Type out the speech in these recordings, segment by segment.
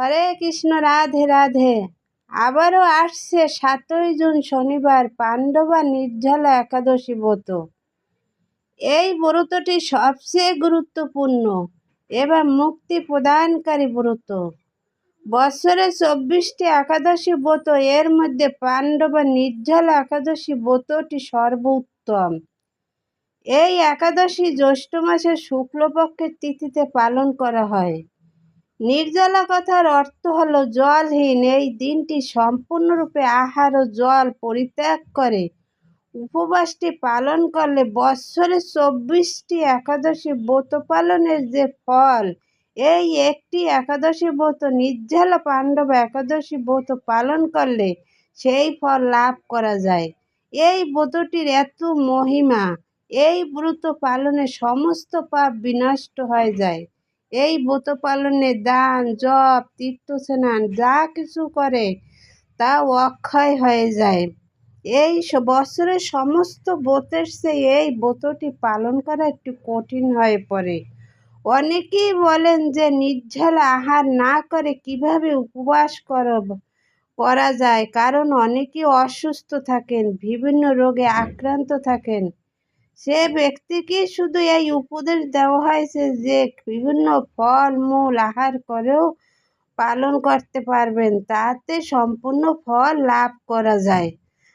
হরে কৃষ্ণ, রাধে রাধে। আবারও আসছে সাতই জুন, শনিবার, পাণ্ডবা নির্জলা একাদশী ব্রত। এই ব্রতটি সবচেয়ে গুরুত্বপূর্ণ এবং মুক্তি প্রদানকারী ব্রত। বছরে চব্বিশটি একাদশী ব্রত, এর মধ্যে পাণ্ডবা নির্জলা একাদশী ব্রতটি সর্বোত্তম। এই একাদশী জ্যৈষ্ঠ মাসের শুক্লপক্ষের তিথিতে পালন করা হয়। নির্জলা কথার অর্থ হলো, জলহীন এই দিনটি সম্পূর্ণরূপে আহার ও জল পরিত্যাগ করে। উপবাসটি পালন করলে বৎসরে চব্বিশটি একাদশী ব্রত পালনের যে ফল, এই একটি একাদশী ব্রত নির্জলা পাণ্ডব একাদশী ব্রত পালন করলে সেই ফল লাভ করা যায়। এই ব্রতটির এত মহিমা, এই ব্রত পালনে সমস্ত পাপ বিনষ্ট হয়ে যায়। এই ব্রত পালনে দান, জপ, তীর্থস্নান, যা কিছু করে তা অক্ষয় হয়ে যায়। এই বছরের সমস্ত ব্রতের চেয়ে এই ব্রতটি পালন করা একটু কঠিন হয়ে পড়ে। অনেকেই বলেন যে নির্ঝলা আহার না করে কীভাবে উপবাস করব, করা যায়? কারণ অনেকেই অসুস্থ থাকেন, বিভিন্ন রোগে আক্রান্ত থাকেন। সে ব্যক্তিকে শুধু এই উপদেশ দেওয়া হয়েছে যে বিভিন্ন ফল, মূল আহার করেও পালন করতে পারবেন। তাতে সম্পূর্ণ ফল লাভ করা যায়।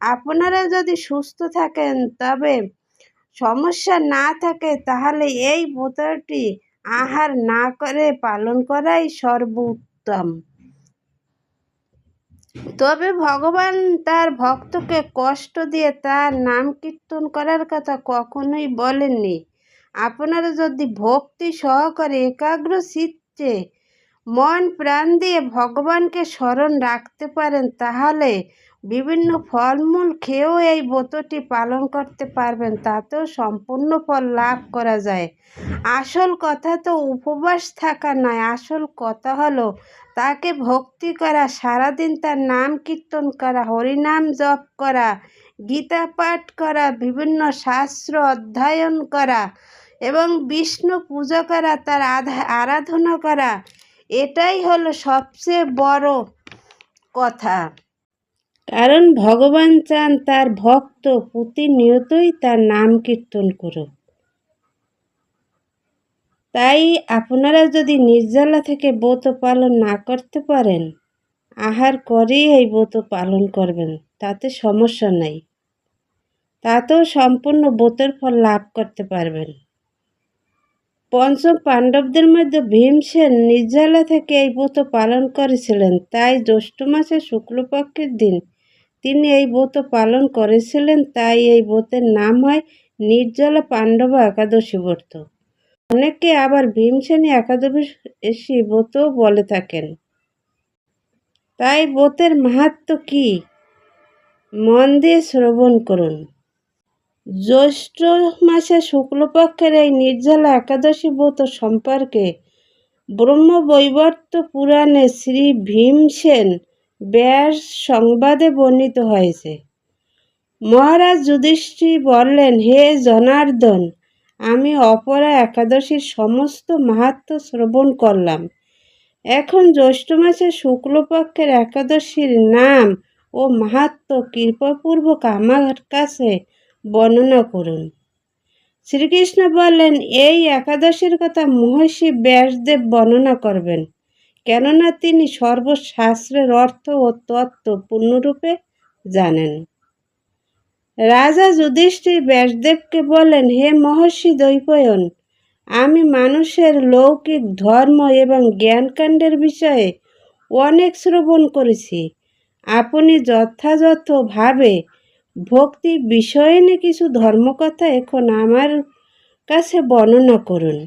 আপনারা যদি সুস্থ থাকেন, তবে সমস্যা না থাকে, তাহলে এই ব্রতটি আহার না করে পালন করাই সর্বোত্তম। তবে ভগবান তার ভক্তকে কষ্ট দিয়ে তার নাম কীর্তন করার কথা কখনোই বলেননি। আপনারা যদি ভক্তি সহকারে একাগ্র শিখছে মন প্রাণ দিয়ে ভগবানকে স্মরণ রাখতে পারেন, তাহলে বিভিন্ন ফলমূল খেয়েও এই ব্রতটি পালন করতে পারবেন, তাতেও সম্পূর্ণ ফল লাভ করা যায়। আসল কথা তো উপবাস থাকা নয়, আসল কথা হলো তাকে ভক্তি করা, সারাদিন তার নাম কীর্তন করা, হরিনাম জপ করা, গীতা পাঠ করা, বিভিন্ন শাস্ত্র অধ্যয়ন করা এবং বিষ্ণু পূজা করা, তার আরাধনা করা, এটাই হলো সবচেয়ে বড় কথা। কারণ ভগবান চান তার ভক্ত প্রতিনিয়তই তার নাম কীর্তন করুক। তাই আপনারা যদি নির্জলা থেকে ব্রত পালন না করতে পারেন, আহার করেই এই ব্রত পালন করবেন, তাতে সমস্যা নেই। তাতেও সম্পূর্ণ ব্রতের ফল লাভ করতে পারবেন। পঞ্চম পাণ্ডবদের মধ্যে ভীমসেন নির্জলা থেকে এই ব্রত পালন করেছিলেন, তাই জ্যৈষ্ঠ মাসের শুক্লপক্ষের দিন তিনি এই ব্রত পালন করেছিলেন, তাই এই ব্রতের নাম হয় নির্জলা পাণ্ডব একাদশী ব্রত। অনেকে আবার ভীমসেনী একাদশী ব্রতও বলে থাকেন। তাই ব্রতের মাহাত্ম কি? মন দিয়ে শ্রবণ করুন। জ্যৈষ্ঠ মাসে শুক্লপক্ষের এই নির্জলা একাদশী ব্রত সম্পর্কে ব্রহ্মবৈবর্ত পুরাণে শ্রী ভীমসেন ব্যাস সংবাদে বর্ণিত হয়েছে। মহারাজ যুধিষ্ঠির বললেন, হে জনার্দন, আমি অপরা একাদশীর সমস্ত মাহাত্ম শ্রবণ করলাম। এখন জ্যৈষ্ঠ মাসের শুক্লপক্ষের একাদশীর নাম ও মাহাত্ম কৃপাপূর্বক আমার কাছে বর্ণনা করুন। শ্রীকৃষ্ণ বললেন, এই একাদশীর কথা মহর্ষি ব্যাসদেব বর্ণনা করবেন। কেননা তিনি সর্বশাস্ত্রের অর্থ ও তত্ত্ব পূর্ণরূপে জানেন। রাজা যুধিষ্ঠির ব্যাসদেবকে বলেন, হে মহর্ষি দৈপয়ন আমি মানুষের লৌকিক ধর্ম এবং জ্ঞানকাণ্ডের বিষয়ে অনেক শ্রবণ করেছি। আপনি যথাযথভাবে ভক্তি বিষয়ে কিছু ধর্মকথা এখন আমার কাছে বর্ণনা করুন।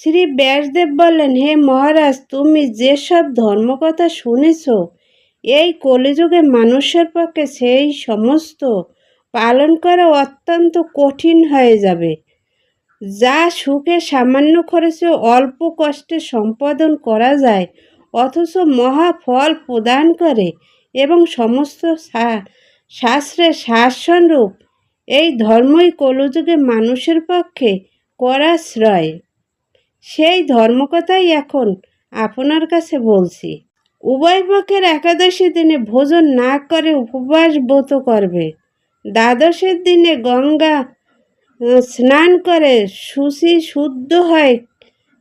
শ্রী ব্যাসদেব বললেন, হে মহারাজ, তুমি যেসব ধর্মকথা শুনেছ, এই কলিযুগে মানুষের পক্ষে সেই সমস্ত পালন করা অত্যন্ত কঠিন হয়ে যাবে। যা সুখে সামান্য খরচে অল্প কষ্টে সম্পাদন করা যায়, অথচ মহা ফল প্রদান করে এবং সমস্ত শাস্ত্রের শাসনরূপ, এই ধর্মই কলযুগে মানুষের পক্ষে করাশ্রয় সেই ধর্মকথাই এখন আপনার কাছে বলছি। উভয় পক্ষের একাদশী দিনে ভোজন না করে উপবাস ব্রত করবে। দ্বাদশের দিনে গঙ্গা স্নান করে সুশি শুদ্ধ হয়,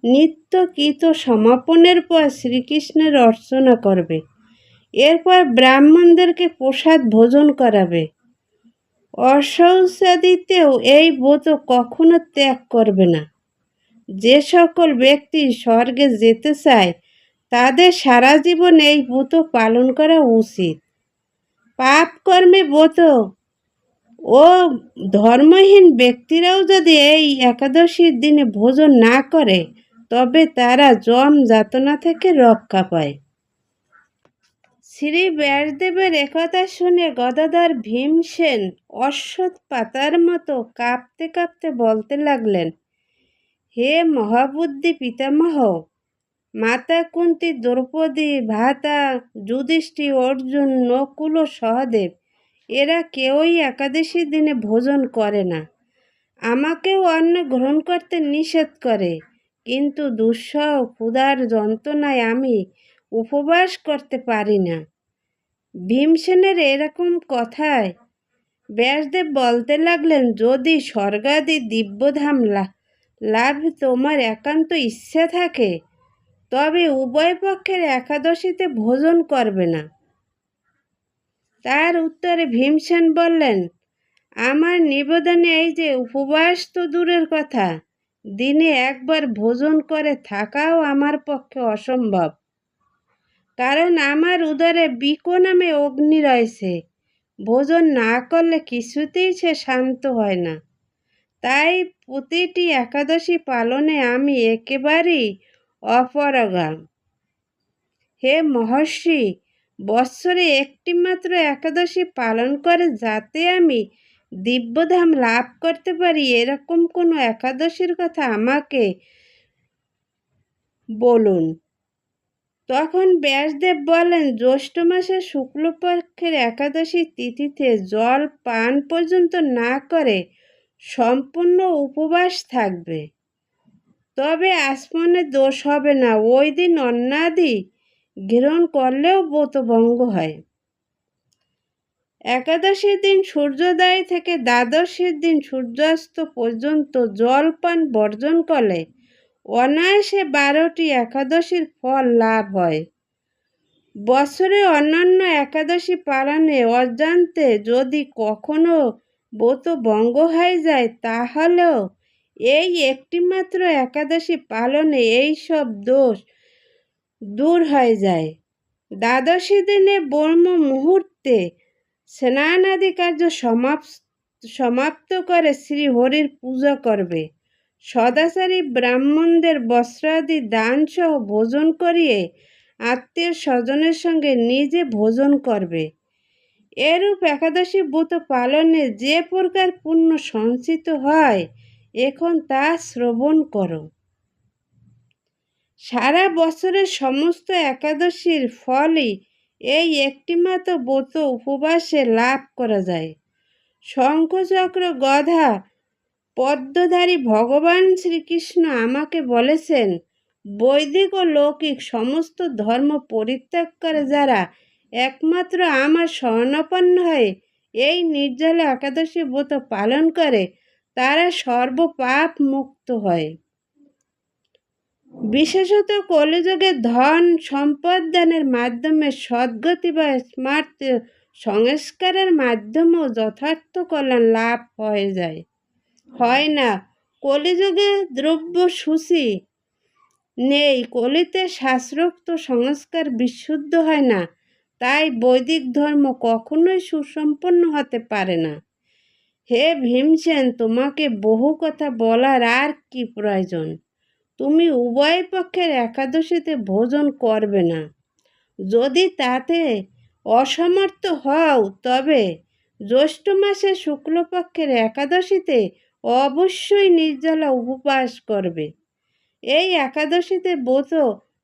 নিত্য কীত সমাপনের পর শ্রীকৃষ্ণের অর্চনা করবে। এরপর ব্রাহ্মণদেরকে প্রসাদ ভোজন করাবে। অশৌচাদিতেও এই ব্রত কখনো ত্যাগ করবে না। যে সকল ব্যক্তি স্বর্গে যেতে চায়, তাদের সারা জীবন এই ব্রত পালন করা উচিত। পাপ কর্মে ব্রত। ও ধর্মহীন ব্যক্তিরাও যদি এই একাদশীর দিনে ভোজন না করে, তবে তারা জম যাতনা থেকে রক্ষা পায়। শ্রী ব্যাসদেবের একথা শুনে গদাধর ভীমসেন অশ্বৎ পাতার মতো কাঁপতে কাঁপতে বলতে লাগলেন হে মহাবুদ্ধি পিতামহ, মাতা কুন্তি দ্রৌপদী, ভাতা যুধিষ্ঠি অর্জুন, নকুল, সহদেব, এরা কেউই একাদশী দিনে ভোজন করে না। আমাকেও অন্ন গ্রহণ করতে নিষেধ করে, কিন্তু দুঃসহ ক্ষুধার যন্ত্রণায় আমি উপবাস করতে পারি না। ভীমসেনের এরকম কথায় ব্যাসদেব বলতে লাগলেন, যদি স্বর্গাদি দিব্যধাম লাভ তোমার একান্ত ইচ্ছা থাকে, তবে উভয় পক্ষের একাদশীতে ভোজন করবে না। তার উত্তরে ভীমসেন বললেন, আমার নিবেদনে এই যে উপবাস তো দূরের কথা, দিনে একবার ভোজন করে থাকাও আমার পক্ষে অসম্ভব। কারণ আমার উদরে বিকো নামে অগ্নি রয়েছে, ভোজন না করলে কিছুতেই সে শান্ত হয় না। তাই প্রতিটি একাদশী পালনে আমি একেবারেই অপরগা হে মহর্ষি, বৎসরে একটিমাত্র একাদশী পালন করে যাতে আমি দিব্যধাম লাভ করতে পারি, এরকম কোনো একাদশীর কথা আমাকে বলুন। তখন ব্যাসদেব বলেন, জ্যৈষ্ঠ মাসের শুক্লপক্ষের একাদশী তিথিতে জল পান পর্যন্ত না করে সম্পূর্ণ উপবাস থাকবে। তবে আসমনে দোষ হবে না, ওই দিন অন্নাদি গ্রহণ করলেও ব্রতভঙ্গ হয়। একাদশীর দিন সূর্যোদয় থেকে দ্বাদশীর দিন সূর্যাস্ত পর্যন্ত জল পান বর্জন করলে অনায়াসে বারোটি একাদশীর ফল লাভ হয়। বছরে অন্যান্য একাদশী পালনে অজান্তে যদি কখনো ব্রত ভঙ্গ হয়ে যায়, তাহলেও এই একটিমাত্র একাদশী পালনে এই সব দোষ দূর হয়ে যায়। দ্বাদশী দিনে ব্রহ্ম মুহূর্তে স্নান আদি কার্য সমাপ্ত সমাপ্ত করে শ্রী হরির পূজা করবে। সদাচারী ব্রাহ্মণদের বস্ত্রাদি দান সহ ভোজন করিয়ে আত্মীয় স্বজনের সঙ্গে নিজে ভোজন করবে। এরূপ একাদশী ব্রত পালনে যে প্রকার পুণ্য সঞ্চিত হয়, এখন তা শ্রবণ করো। সারা বছরের সমস্ত একাদশীর ফলই এই একটিমাত্র ব্রত উপবাসে লাভ করা যায়। শঙ্খচক্র গধা পদ্মধারী ভগবান শ্রীকৃষ্ণ আমাকে বলেছেন, বৈদিক ও লৌকিক সমস্ত ধর্ম পরিত্যাগ করে যারা একমাত্র আমার স্বর্ণপন্ন হয়ে এই নির্জলে একাদশী ব্রত পালন করে তারা সর্বপাপ মুক্ত হয়। বিশেষত কলিযুগে ধন সম্পদ দানের মাধ্যমে সদ্গতি বা স্মার্ট সংস্কারের মাধ্যমেও যথার্থ কল্যাণ লাভ হয়ে যায়। হয় না, কলিযুগে দ্রব্য সূচি নেই, কলিতে শাস্ত্রোক্ত সংস্কার বিশুদ্ধ হয় না তাই বৈদিক ধর্ম কখনোই সুসম্পন্ন হতে পারে না। হে ভীমসেন, তোমাকে বহু কথা বলার আর কি প্রয়োজন? তুমি উভয় পক্ষের একাদশীতে ভোজন করবে না। যদি তাতে অসমর্থ হও, তবে জ্যৈষ্ঠ মাসে শুক্লপক্ষের একাদশীতে অবশ্যই নির্জলা উপবাস করবে। এই একাদশীতে ব্রত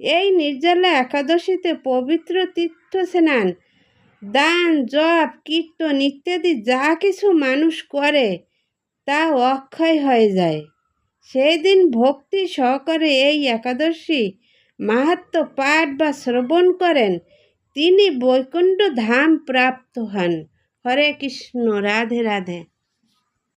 এই নির্জলা একাদশীতে পবিত্র তীর্থ স্নান দান, জপ, কীর্তন ইত্যাদি যা কিছু মানুষ করে, তা অক্ষয় হয়ে যায়। সেই দিন ভক্তি সহকারে এই একাদশী মাহাত্ম পাঠ বা শ্রবণ করেন। তিনি বৈকুণ্ঠ ধাম প্রাপ্ত হন। হরে কৃষ্ণ, রাধে রাধে।